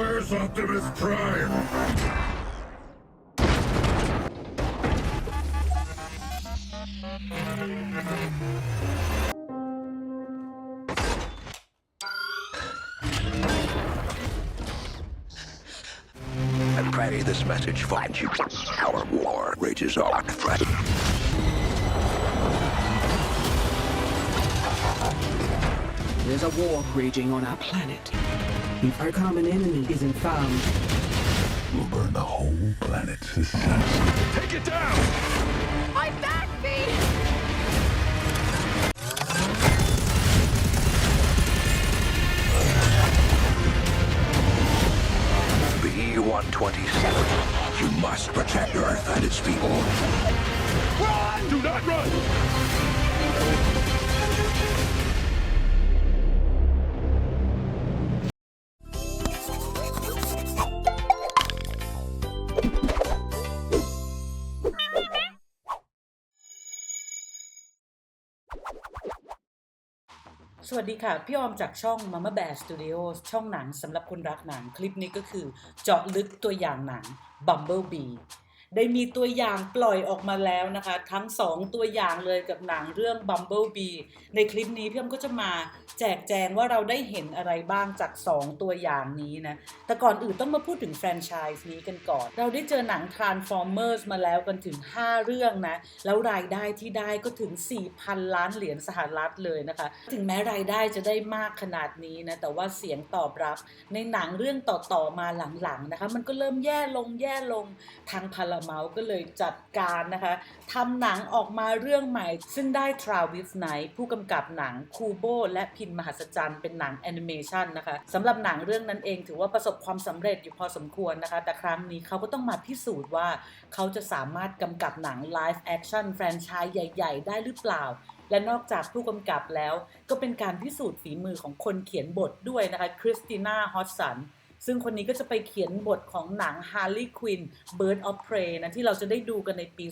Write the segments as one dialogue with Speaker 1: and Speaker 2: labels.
Speaker 1: Where's Optimus Prime?
Speaker 2: and pray this message finds you. Our war rages on.
Speaker 3: There's a war raging on our planet. Our common enemy isn't found.
Speaker 1: We'll burn the whole planet to sense.
Speaker 2: Take it down!
Speaker 4: My back beat!
Speaker 2: B-127. You must protect Earth and its people. Run! Do not run!
Speaker 5: สวัสดีค่ะ พี่ออมจากช่อง Mama Bear Studio ช่องหนังสำหรับคนรักหนังคลิปนี้ก็คือ เจาะลึกตัวอย่างหนัง Bumblebee ได้มีตัวอย่างปล่อยออกมาแล้วนะคะ ทั้ง 2 ตัวอย่างเลยกับหนังเรื่อง Bumblebee ในคลิปนี้พี่อ้อมก็จะมาแจกแจงว่าเราได้เห็นอะไรบ้างจาก 2 ตัวอย่างนี้นะ แต่ก่อนอื่นต้องมาพูดถึงแฟรนไชส์นี้กันก่อน เราได้เจอหนัง Transformers มาแล้วกันถึง 5 เรื่องนะ แล้วรายได้ที่ได้ก็ถึง 4,000 ล้านเหรียญสหรัฐเลยนะคะ ถึงแม้รายได้จะได้มากขนาดนี้นะ แต่ว่าเสียงตอบรับในหนังเรื่องต่อๆมาหลังๆนะคะ มันก็เริ่มแย่ลงแย่ลงทางพารเมลก็เลยจัดการนะคะทำหนังออกมาเรื่องใหม่ ซึ่งได้ทราวิสไนผู้กำกับหนังคูโบและพินมหัศจรรย์เป็นหนังแอนิเมชันนะคะสำหรับหนังเรื่องนั้นเองถือว่าประสบความสำเร็จอยู่พอสมควรนะคะ แต่ครั้งนี้เขาก็ต้องมาพิสูจน์ว่า เขาจะสามารถกำกับหนังไลฟ์แอคชั่นแฟรนไชส์ใหญ่ ๆ ได้หรือเปล่าและนอกจากผู้กำกับแล้ว ก็เป็นการพิสูจน์ฝีมือของคนเขียนบทด้วยนะคะคริสติน่าฮอสสัน ซึ่งคนนี้ก็จะไปเขียนบทของหนัง Harley Quinn Bird of Prey นะที่เราจะได้ดูกันในปี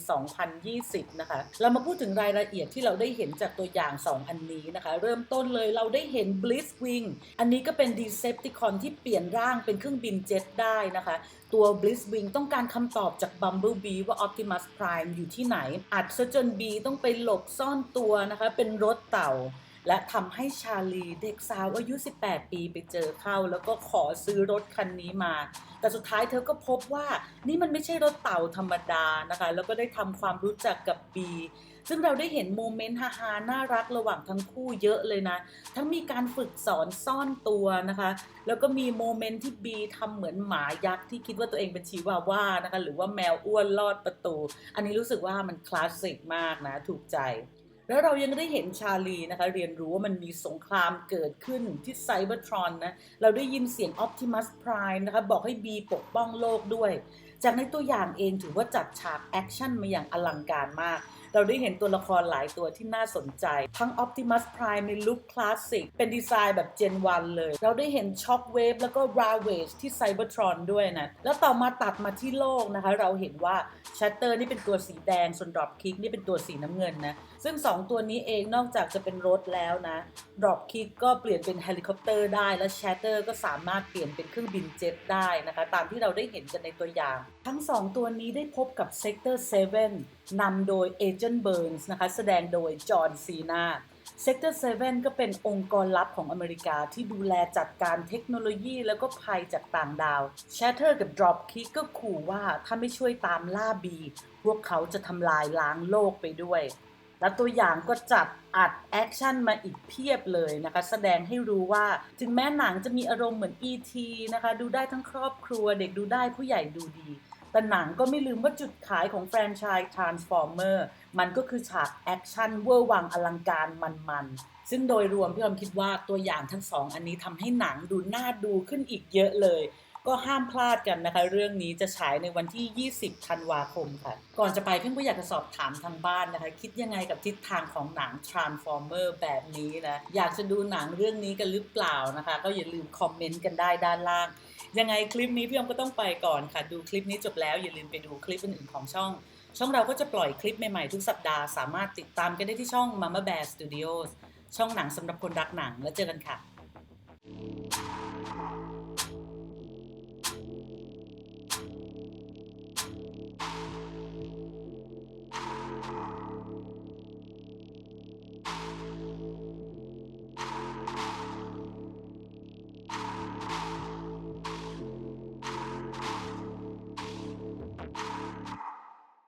Speaker 5: 2020 นะคะ เรามาพูดถึงรายละเอียดที่เราได้เห็นจากตัวอย่าง 2 อันนี้นะคะ เริ่มต้นเลยเราได้เห็น Blitzwing อันนี้ก็เป็น Decepticon ที่เปลี่ยนร่างเป็นเครื่องบินเจ็ตได้นะคะ ตัว Blitzwing ต้องการคำตอบจาก Bumblebee ว่า Optimus Prime อยู่ที่ไหน อัดซะจน B ต้องไปหลบซ่อนตัวนะคะ เป็นรถเต่า และทำให้ชาลีเด็กสาวอายุ 18 ปีไปเจอเข้า แล้วก็ขอซื้อรถคันนี้มา แต่สุดท้ายเธอก็พบว่านี่มันไม่ใช่รถเต่าธรรมดานะคะ แล้วก็ได้ทำความรู้จักกับบีซึ่งเราได้เห็นโมเมนต์ฮาๆน่ารักระหว่างทั้งคู่เยอะเลยนะ ทั้งมีการฝึกสอนซ่อนตัวนะคะ แล้วก็มีโมเมนต์ที่บีทำเหมือนหมายักษ์ที่คิดว่าตัวเองเป็นชีวาว่านะคะ หรือว่าแมวอ้วนลอดประตู อันนี้รู้สึกว่ามันคลาสสิกมากนะ ถูกใจ แล้วเรายังได้เห็นชาลีนะคะ เรียนรู้ว่ามันมีสงครามเกิดขึ้นที่ไซเบอร์ทรอนนะ เราได้ยินเสียงออ t ติมัสไพร์นะคะ บอกให้บีปกป้องโลกด้วย จากในตัวอย่างเองถือว่าจัดฉากแอคชั่นมาอย่างอลังการมากเราได้เห็นตัวละครหลายตัวที่น่าสนใจ ทั้ง Optimus Prime ในลุคคลาสสิก เป็นดีไซน์แบบ Gen 1 เลย เราได้เห็น Shockwave แล้วก็ Ravage ที่ Cybertron ด้วยนะ แล้วต่อมาตัดมาที่โลกนะคะ เราเห็นว่า Shatter นี่เป็นตัวสีแดง ส่วน Dropkick นี่เป็นตัวสีน้ำเงินนะ ซึ่ง 2 ตัวนี้เองนอกจากจะเป็นรถแล้วนะ Dropkick ก็เปลี่ยนเป็นเฮลิคอปเตอร์ได้ และ Shatter ก็สามารถเปลี่ยนเป็นเครื่องบินเจ็ตได้นะคะ ตามที่เราได้เห็นกันในตัวอย่าง ทั้ง 2 ตัวนี้ได้พบกับ Sector 7 นำโดย Agent Burns นส์นะคะแสดงโดยจอห์นซีนา Sector 7ก็เป็นองค์กรลับของอเมริกาที่ดูแลจัดการเทคโนโลยีแล้วก็ภัยจากต่างดาว Shatter กับ Dropkick ก็ขู่ว่าถ้าไม่ช่วยตามล่าบี พวกเขาจะทำลายล้างโลกไปด้วย และตัวอย่างก็จัดอัดแอคชั่นมาอีกเพียบเลยนะคะ แสดงให้รู้ว่าถึงแม้หนังจะมีอารมณ์เหมือน E.T. นะคะ ดูได้ทั้งครอบครัวเด็กดูได้ผู้ใหญ่ดูดี แต่หนังก็ไม่ลืมว่าจุดขายของแฟรนไชส์ Transformer มันก็คือฉากแอคชั่นเวอร์วังอลังการมันๆ ซึ่งโดยรวมพี่อมคิดว่าตัวอย่างทั้งสองอันนี้ทำให้หนังดูน่าดูขึ้นอีกเยอะเลย ก็ห้ามพลาดกันนะคะ เรื่องนี้จะฉายในวันที่ 20 ธันวาคมค่ะ ก่อนจะไปเพิ่งก็อยากจะสอบถามทางบ้านนะคะ คิดยังไงกับทิศทางของหนัง Transformer แบบนี้นะ อยากจะดูหนังเรื่องนี้กันหรือเปล่านะคะ ก็อย่าลืมคอมเมนต์กันได้ด้านล่าง ยังไงคลิปนี้พี่อมก็ต้องไปก่อนค่ะ ดูคลิปนี้จบแล้วอย่าลืมไปดูคลิปอื่นๆของช่อง ช่องเราก็จะปล่อยคลิปใหม่ๆทุกสัปดาห์สามารถติดตามกันได้ที่ช่อง Mama Bear Studios ช่องหนังสำหรับคนรักหนังแล้วเจอกันค่ะ